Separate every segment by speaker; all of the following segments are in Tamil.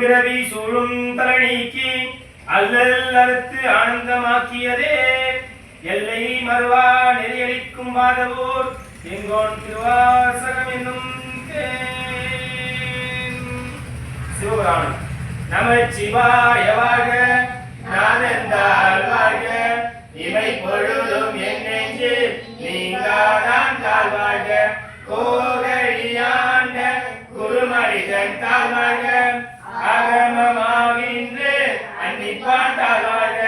Speaker 1: பிறவி சூழும் தலை நீக்கி அல்லல் அறுத்து ஆனந்தமாக்கியதே. எல்லை மறுவா நெறியடிக்கும் வாதவோர் எங்கோன் திருவாசகம் என்னும் தேன். சிவபுராணம். நமச்சிவாய வாழ்க நாதந்தாள் வாழ்க இமை பொழுதும் என் நெஞ்சு நீங்காதான் தாழ் வாழ்க. குருமனிதன் தாழ் வாழ்க அகமமாகின்று அன்னிப்பான் தாழ் வாழ்க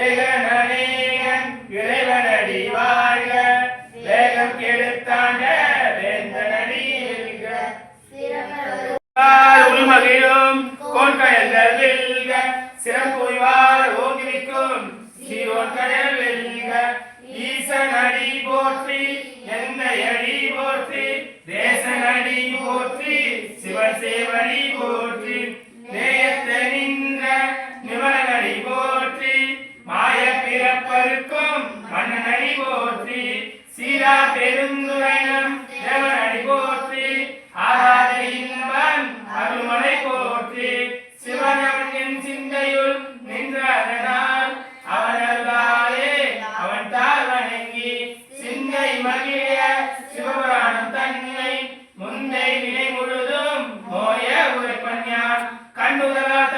Speaker 1: ஏகன் அநேகன் இறைவனடி வாழ்க. வேகம் கெடுத்தாண்ட வேந்தனடி வெல்க உள்மகிழும் கோன்கயல்கள் வெல்க. சிறப்புய்வார் ஓங்கிவிக்கும் சீரோன் கடல் வெல்க. ஈசன் அடி போற்றி சேவடி போற்றி நேயத்த நின்ற நிவனடி போற்றி மாய பிறப்பருக்கும் மன்னனடி போற்றி. 看到了。